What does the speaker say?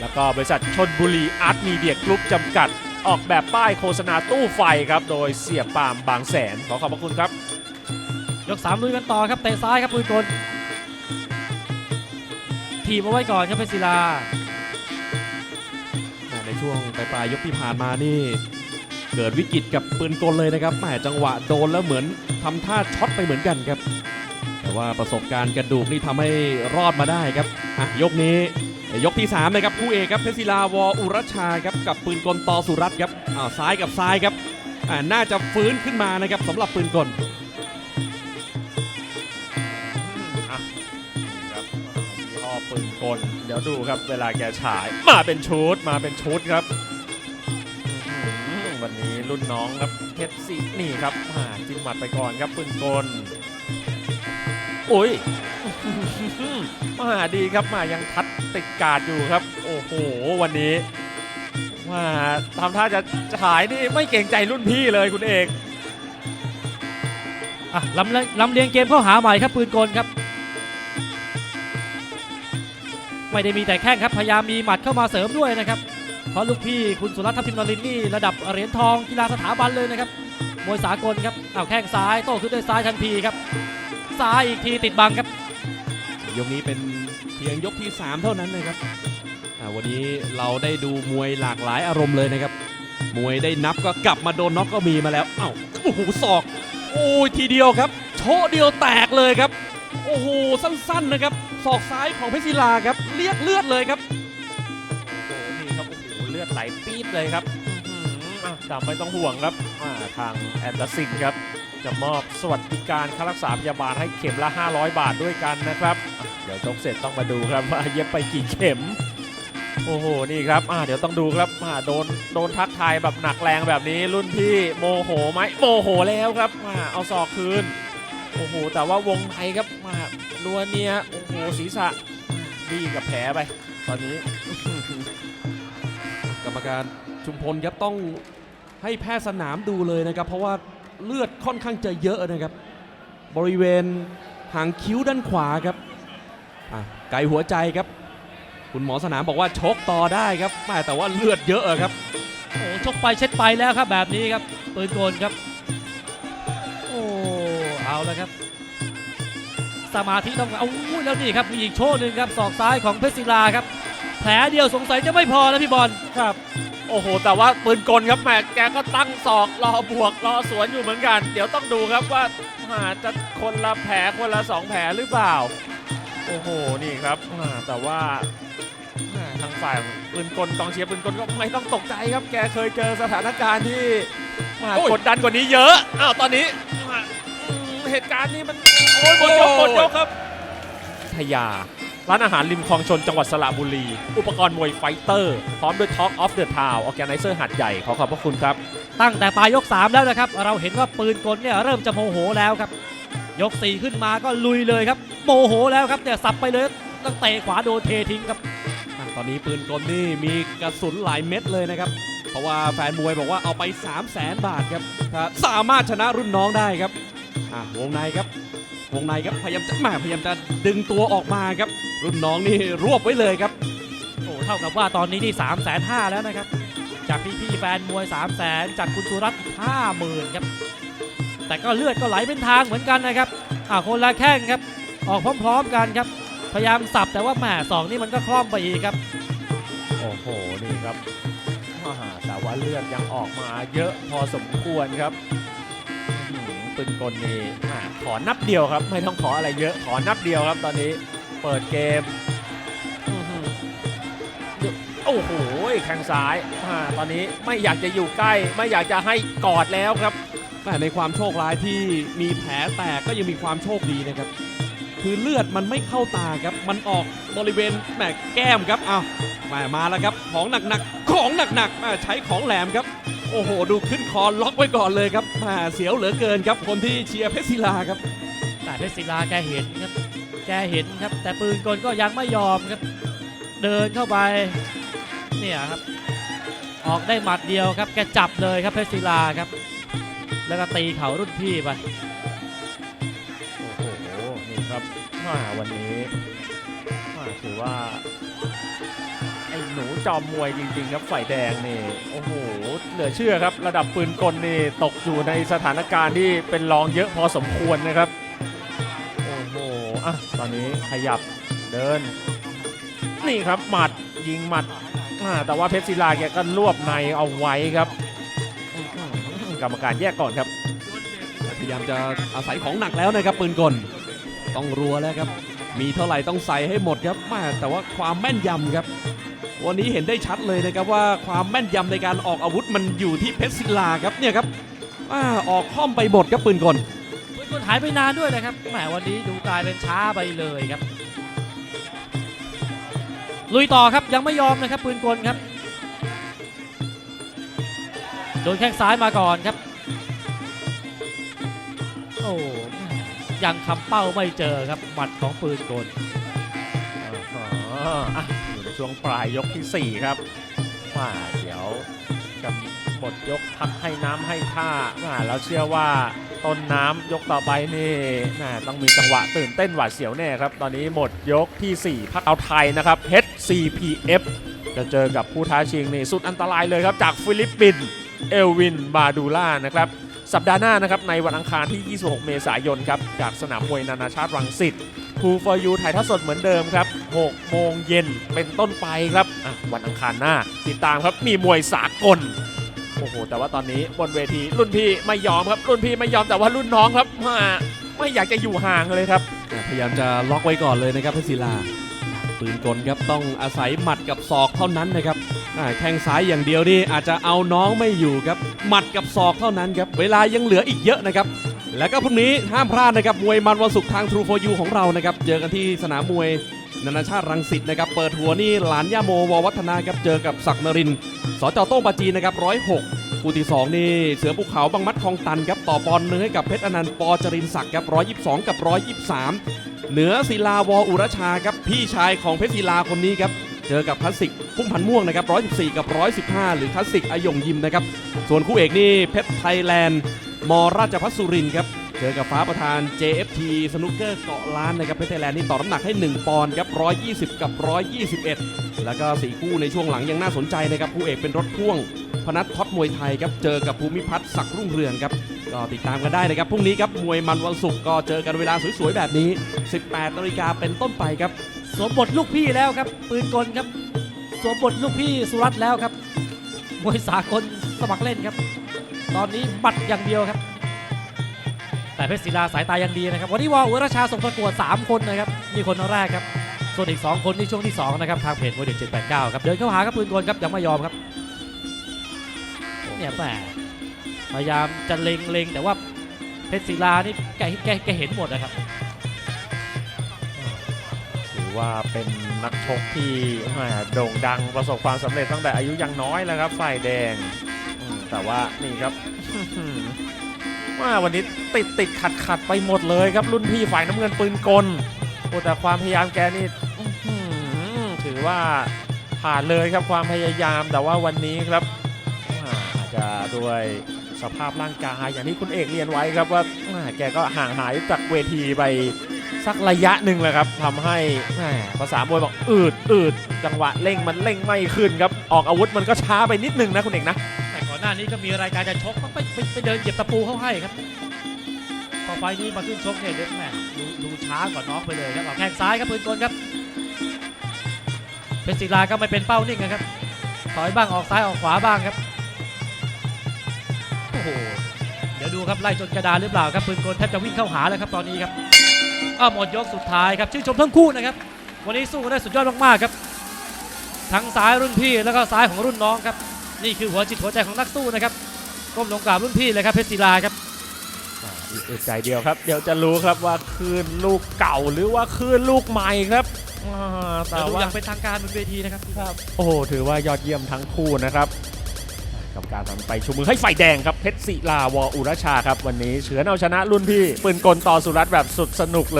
แล้วก็บริษัทชนบุรีอาร์ตมีเดียกรุ๊ปจำกัด ออกแบบป้ายโฆษณาตู้ไฟครับ โดยเสียปามบางแสน ขอขอบพระคุณครับ ยกสามลุยกันต่อครับเตะซ้ายครับปืนกลทีบเอาไว้ก่อนครับเพชรศิลาในช่วงปลายๆยกที่ผ่านมานี่ เกิดวิกฤตกับปืนกลเลยนะครับแหมจังหวะโดนแล้วเหมือนทำท่าช็อตไปเหมือนกันครับ แต่ว่าประสบการณ์กระดูกนี่ทำให้รอดมาได้ครับอะยกนี้ ยกที่3นะครับคู่เอกครับเพชรศิลาวออุรชาครับกับปืนกลตอสุรัตน์ครับอ้าวซ้ายกับซ้ายครับอ่าน่าจะฟื้นขึ้นมานะครับสำหรับปืนกลอะนี่ครับยี่ห้อปืนกลเดี๋ยวดูครับเวลาแกฉายมาเป็นชุดมาเป็นชุดครับอื้อหือวันนี้รุ่นน้องครับเพชรสีนี่ครับอ่าจิ้มหมัดไปก่อนครับปืนกลโอ้ย มาดีครับมายังทัด ติดการดอยู่ครับ โอ้โห วันนี้มาทำท่าจะฉายนี่ไม่เกรงใจรุ่นพี่เลยคุณเอกอะลำเลียงลำเลียงเกมเข้าหาใหม่ครับปืนกลครับ ไม่ได้มีแต่แข้งครับพยายามมีหมัดเข้ามาเสริมด้วยนะครับ เพราะลูกพี่คุณสุรัตน์ทัพทิมนรินนี่ระดับเหรียญทองกีฬาสถาบันเลยนะครับมวยสากลครับเอาแข้งซ้ายโต้ขึ้นด้วยซ้ายทันทีครับซ้ายอีกทีติดบังครับ ยกนี้เป็นเพียงยกที่ 3 เท่านั้นนะครับอ่าวันนี้เราได้ดูมวยหลากหลายอารมณ์เลยนะครับ มวยได้นับก็กลับมาโดนน็อกก็มีมาแล้วเอ้าโอ้โหศอกโอ้ยทีเดียวครับ โชเดียวแตกเลยครับ โอ้โหสั้นๆนะครับศอกซ้ายของเพชรศิลาครับเรียกเลือดเลยครับโอ้โหนี่ครับโอ้โหเลือดไหลปี๊ดเลยครับ อะแต่ไม่ต้องห่วงครับอ่าทางแอนดอร์สินครับ จะมอบสวัสดิการค่ารักษาพยาบาลให้เข็มละ 500 บาทด้วยกันนะครับอะเดี๋ยวชกเสร็จต้องมาดูครับว่าเย็บไปกี่เข็ม โอ้โห นี่ครับอ่าเดี๋ยวต้องดูครับอ่าโดน โดนทักทายแบบหนักแรงแบบนี้ รุ่นพี่โมโหไหมโมโหแล้วครับอ่าเอาศอกคืน โอ้โห แต่ว่าวงในครับมานัวเนีย โอ้โห ศีรษะดีกับแผลไป ตอนนี้ กรรมการ ชุมพลครับต้องให้แพทย์สนามดูเลยนะครับ เพราะว่าเลือดค่อนข้างจะเยอะนะครับ บริเวณหางคิ้วด้านขวาครับไกลหัวใจครับ คุณหมอสนามบอกว่าชกต่อได้ครับแม่แต่ว่าเลือดเยอะครับโอ้ชกไปเช็ดไปแล้วครับแบบนี้ครับปืนโกลครับ โอ้เอาแล้วครับ สมาธิต้องเอาอุ้ยแล้วนี่ครับมีอีกโชว์หนึ่งครับศอกซ้ายของเพชรศิลาครับแผลเดียวสงสัยจะไม่พอแล้วพี่บอลครับ โอ้โห แต่ว่าปืนกลครับแหมแกก็ตั้งศอกรอบวกรอสวนอยู่เหมือนกัน เดี๋ยวต้องดูครับว่าอ่าจะคนละแผลคนละสองแผลหรือเปล่า โอ้โหนี่ครับอ่าแต่ว่าอ่าทางฝ่ายปืนกลกองเชียร์ปืนกลก็ไม่ต้องตกใจครับ แกเคยเจอสถานการณ์ที่อ่าโอ้ยกดดันกว่านี้เยอะอ้าวตอนนี้อ่าอืมเหตุการณ์นี้มันโอ้ย หมดยกหมดยกครับทยา ร้านอาหารริมคลองชนจังหวัดสระบุรี อุปกรณ์มวยไฟเตอร์ พร้อมด้วย Talk of the Town ออแกไนเซอร์หัดใหญ่ ขอขอบพระคุณครับ ตั้งแต่ปลายยก 3 แล้วนะครับ เราเห็นว่าปืนกลเนี่ยเริ่มจะโมโหแล้วครับ ยก 4 ขึ้นมาก็ลุยเลยครับ โมโหแล้วครับเนี่ยสับไปเลยตั้งเตะขวาโดนเททิ้งครับอะตอนนี้ปืนกลนี่มีกระสุนหลายเม็ดเลยนะครับ เพราะว่าแฟนมวยบอกว่าเอาไป 3 0 0แสนบาทครับถ้าสามารถชนะรุ่นน้องได้ครับ อะวงในครับ วงในครับพยายามจะแหมพยายามจะดึงตัวออกมาครับ รุ่นน้องนี่รวบไว้เลยครับ โอ้เท่ากับว่าตอนนี้นี่3ามแสนห้าแล้วนะครับ จากพี่ๆแฟนมวย3 0 0แสนจากคุณสุรัตน์ห้าหมื่นครับ แต่ก็เลือดก็ไหลเป็นทางเหมือนกันนะครับอ่าคนละแข้งครับ ออกพร้อมๆกันครับ พยายามสับแต่ว่าแหมสองนี่มันก็คล่อมไปอีกครับ โอ้โห นี่ครับอ่าแต่ว่าเลือดยังออกมาเยอะพอสมควรครับอื้อหือ ปืนกลนี่อ่าขอนับเดียวครับ ไม่ต้องขออะไรเยอะขอนับเดียวครับ ตอนนี้เปิดเกมอื้อหือโอ้โหแข้งซ้ายตอนนี้ไม่อยากจะอยู่ใกล้ ไม่อยากจะให้กอดแล้วครับแต่ในความโชคร้ายที่มีแผลแตกก็ยังมีความโชคดีนะครับ คือเลือดมันไม่เข้าตาครับ มันออกบริเวณแหมแก้มครับอ้าวมามาแล้วครับ ของหนักๆ ของหนักๆอ่าใช้ของแหลมครับ โอ้โห ดูขึ้นคอล็อกไว้ก่อนเลยครับมาเสียวเหลือเกินครับ คนที่เชียร์เพชรศิลาครับ แต่เพชรศิลาแกเห็นครับ แกเห็นครับ แต่ปืนกลก็ยังไม่ยอมครับ เดินเข้าไป เนี่ยครับ ออกได้หมัดเดียวครับ แกจับเลยครับเพชรศิลาครับ แล้วก็ตีเข่ารุ่นพี่ไป โอ้โห นี่ครับมาวันนี้มาถือว่าไอ้หนูจอมมวยจริง ๆ ครับฝ่ายแดงนี่โอ้โหเหลือเชื่อครับ ระดับปืนกลนี่ตกอยู่ในสถานการณ์ที่เป็นรองเยอะพอสมควรนะครับโอ้โหอะตอนนี้ขยับเดิน นี่ครับหมัดยิงหมัดอ่าแต่ว่าเพชรศิลาแกก็รวบในเอาไว้ครับ กรรมการแยกก่อนครับ พยายามจะอาศัยของหนักแล้วนะครับปืนกล ต้องรัวแล้วครับ มีเท่าไหร่ต้องใส่ให้หมดครับแม่แต่ว่าความแม่นยำครับ วันนี้เห็นได้ชัดเลยนะครับว่าความแม่นยำในการออกอาวุธมันอยู่ที่เพชรศิลาครับเนี่ยครับอ่าออกค่อมไปหมดครับปืนกลปืนกลหายไปนานด้วยนะครับแหมวันนี้ดูกลายเป็นช้าไปเลยครับ ลุยต่อครับยังไม่ยอมนะครับปืนกลครับโดนแข้งซ้ายมาก่อนครับ โอ้ ยังคำเป้าไม่เจอครับ หมัดของปืนกลอ๋ออะอยู่ในช่วงปลายยกทีสี่4 ครับว่าเดี๋ยวจะหมดยกพักให้น้ำให้ท่าว่าแล้วเชื่อว่าต้นน้ำยกต่อไปนี่น่าต้องมีจังหวะตื่นเต้นหวาดเสียวแน่ครับ ตอนนี้หมดยกทีสี่ 4พักเอาไทยนะครับ HCPF จะเจอกับผู้ท้าชิงนี่สุดอันตรายเลยครับ จากฟิลิปปินส์เอลวินบาดูล่านะครับ สัปดาห์หน้านะครับในวันอังคารที่ 26 เมษายนครับจากสนามมวยนานาชาติรังสิต True for You ถ่ายทอดสดเหมือนเดิมครับ 6 โมงเย็นเป็นต้นไปครับวันอังคารหน้า ติดตามครับมีมวยสากลโอ้โหแต่ว่าตอนนี้บนเวทีรุ่นพี่ไม่ยอมครับ รุ่นพี่ไม่ยอมแต่ว่ารุ่นน้องครับมาไม่อยากจะอยู่ห่างเลยครับ พยายามจะล็อกไว้ก่อนเลยนะครับเพชรศิลา ปืนกลครับต้องอาศัยหมัดกับศอกเท่านั้นนะครับแข้งซ้ายอย่างเดียวนี่อาจจะเอาน้องไม่อยู่ครับ หมัดกับศอกเท่านั้นครับ เวลายังเหลืออีกเยอะนะครับ แล้วก็พรุ่งนี้ห้ามพลาดนะครับมวยมันวันศุกร์ทาง True for You ของเรานะครับ เจอกันที่สนามมวยนานาชาติรังสิตนะครับ เปิดหัวนี่หลานย่าโมววัฒนาครับ เจอกับศักดิ์นรินทร์สจโต้งปาจีนะครับร้อยหก คู่ที่สองนี่เสือภูเขาบางมัดคลองตันครับต่อบอลเนื้อให้กับเพชรอนันต์ปอจรินศักดิ์ครับ122 กับ 123 เหนือศิลาวออุรชาครับพี่ชายของเพชรศิลาคนนี้ครับเจอกับคลาสสิกพุ่มพันม่วงนะครับ114 กับ 115 หรือคลาสสิกอายงยิมนะครับส่วนคู่เอกนี่เพชรไทยแลนด์มราชพัสุรินครับเจอกับฟ้าประธาน JFT สนุกเกอร์เกาะล้านนะครับเพชรไทยแลนด์นี่ต่อน้ำหนักให้ 1 ปอนด์ครับ120 กับ 121 แล้วก็สี่คู่ในช่วงหลังยังน่าสนใจนะครับคู่เอกเป็นรถพ่วง พนัทท็อปมวยไทยครับเจอกับภูมิพัฒน์ศักดิ์รุ่งเรืองครับก็ติดตามกันได้นะครับพรุ่งนี้ครับมวยมันวันศุกร์ก็เจอกันเวลาสวยๆแบบนี้ 18นาฬิกาเป็นต้นไปครับ สวมบทลูกพี่แล้วครับ ปืนกลครับ สวมบทลูกพี่สุรัตน์แล้วครับมวยสากลสมัครเล่นครับ ตอนนี้บัตรอย่างเดียวครับ แต่เพชรศิลาสายตายังดีนะครับ วันนี้วออุรชาส่งประกวด 3 คนนะครับนี่คนแรกครับ ส่วนอีก 2 คนที่ช่วงที่ 2 นะครับ ทางเพจมวยเด็ด789 ครับ เดินเข้าหาครับปืนกลครับยังไม่ยอมครับ เนี่ยแหมพยายามจะเล็งเล็งแต่ว่าเพชรศิลานี่แกแกแกเห็นหมดนะครับถือว่าเป็นนักชกที่แหม่โด่งดังประสบความสำเร็จตั้งแต่อายุยังน้อยแล้วครับฝ่ายแดงอืมแต่ว่านี่ครับว่าวันนี้ติดติดขัดขัดไปหมดเลยครับ รุ่นพี่ฝ่ายน้ำเงินปืนกลโอ้แต่ความพยายามแกนี่อื้อหือถือว่าผ่านเลยครับความพยายามแต่ว่าวันนี้ครับอ่าอา จะด้วยสภาพร่างกายอย่างที่คุณเอกเรียนไว้ครับว่าแกก็ห่างหายจากเวทีไปสักระยะหนึ่งแหละครับทำให้ภาษามวยบอกอืดอืดจังหวะเร่งมันเร่งไม่ขึ้นครับออกอาวุธมันก็ช้าไปนิดนึงนะคุณเอกนะแต่ก่อนหน้านี้ก็มีรายการจะชกก็ไปไปไปเดินเหยียบตะปูเข้าให้ครับพอไฟนี้มาขึ้นชกเนี่ยเด็กแม่ดูดูช้ากว่าน้องไปเลยครับเอาแข้งซ้ายครับปืนกลครับเพชรศิลาก็ไม่เป็นเป้านิ่งนะครับถอยบ้างออกซ้ายออกขวาบ้างครับ โอ้โห เดี๋ยวดูครับไล่จนกระดานหรือเปล่าครับปืนกลแทบจะวิ่งเข้าหาแล้วครับตอนนี้ครับอ้าวหมดยกสุดท้ายครับชื่นชมทั้งคู่นะครับ วันนี้สู้กันได้สุดยอดมากๆครับ ทั้งซ้ายรุ่นพี่แล้วก็ซ้ายของรุ่นน้องครับ นี่คือหัวจิตหัวใจของนักสู้นะครับก้มลงกราบรุ่นพี่เลยครับเพชรศิลาครับอ่าอีกอึดใจเดียวครับ เดี๋ยวจะรู้ครับว่าคืนลูกเก่าหรือว่าคืนลูกใหม่ครับอ่าแต่เดี๋ยวดูว่าอย่างเป็นทางการบนเวทีนะครับ โอ้โหถือว่ายอดเยี่ยมทั้งคู่นะครับ กรรมการทำไปชูมือให้ฝ่ายแดงครับเพชรศิลาวออุรชาครับวันนี้เฉือนเอาชนะรุ่นพี่ปืนกลต่อสุรัตน์แบบสุดสนุกเลย